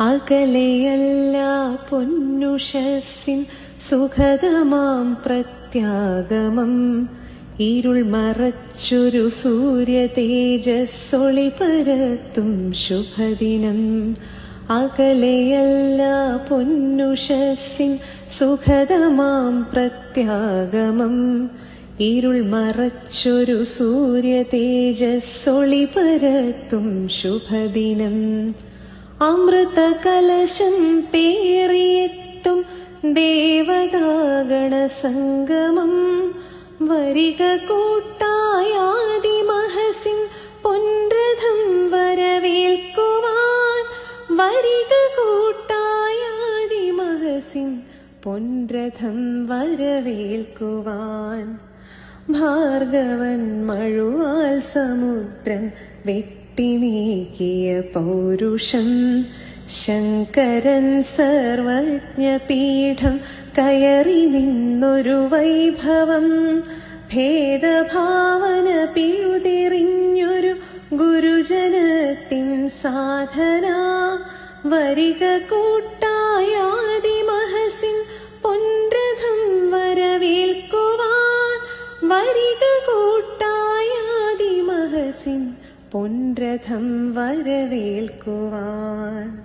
അകലെയല്ല പൊന്നുഷസിൻ സുഖതമാം പ്രത്യാഗമം. ഇരുൾ മറച്ചൊരു സൂര്യ തേജസ്സൊളി പരത്തും ശുഭദിനം. അകലെയല്ല പൊന്നുഷസിൻ സുഖതമാം പ്രത്യാഗമം. ഇരുൾ മറച്ചൊരു സൂര്യ തേജസ്സൊളി പരത്തും ശുഭദിനം. അമൃത കലശം പേറിയെത്തും ദേവതാഗണ സംഗമം. വരിക കൂട്ടായാദിമഹസിൻ പൊൻരഥം വരവേൽക്കുവാൻ. വരിക കൂട്ടായാദിമഹസിൻ പൊൻരഥം വരവേൽക്കുവാൻ. ഭാർഗവൻ മഴുവാൽ സമുദ്രം വെട്ടി നീക്കിയ പൗരുഷം ശങ്കരൻ സർവജ്ഞപീഠം കയറി നിന്നൊരു വൈഭവം. ഭേദഭാവന പിഴുതിറിഞ്ഞൊരു ഗുരുജനത്തിൻ സാധന. വരിക കൂട്ടായാദിമഹസിൻ പൊൻരഥം വരവേൽക്കുവാൻ. വരിക കൂട്ടായാദിമഹസിൻ പൊൻരഥം വരവേൽക്കുവാൻ.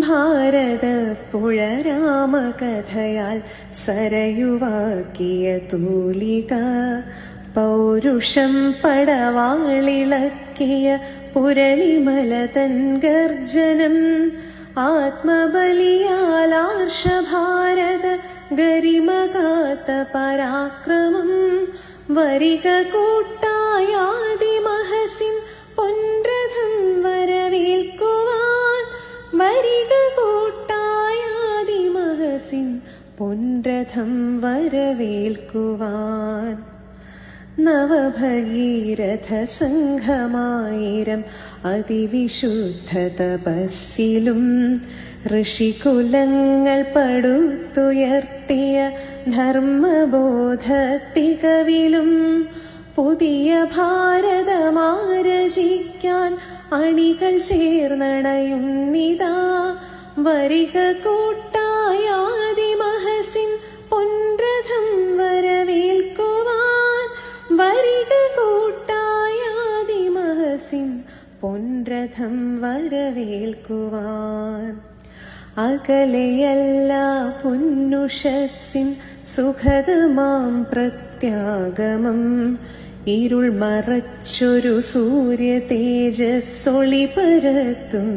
ഭാരതപ്പുഴ രാമകഥയാൽ സരയുവാക്കിയ തൂലിക പൗരുഷം പടവാളിളക്കിയ പുരളിമലതൻ ഗർജനം ആത്മബലിയാൽ ആർഷഭാരത ഗരിമകാത്ത പരാക്രമം വരിക കൂട്ടായാദിമഹസിൻ പൊൻരഥം വരവേൽക്കുവാൻ വരിക സംഘമായിരം അതിവിശുദ്ധ തപസ്സിലും ഋഷികുലങ്ങൾ പടുത്തുയർത്തിയ ധർമ്മബോധത്തികവിലും പുതിയ ഭാരതമാരചിക്കാൻ അണികൾ ചേർന്നണയുന്നിതാ വരിക കൂട്ടായാദിമഹസിൻ പൊൻരഥം വരവേൽക്കുവാൻ. വരിക കൂട്ടായാദിമഹസിൻ പൊൻരഥം വരവേൽക്കുവാൻ. അകലെയല്ല പൊന്നുഷസിൻ സുഖതമാം പ്രത്യാഗമം. ഇരുൾ മറച്ചൊരു സൂര്യ തേജസ്സൊളി പരത്തും.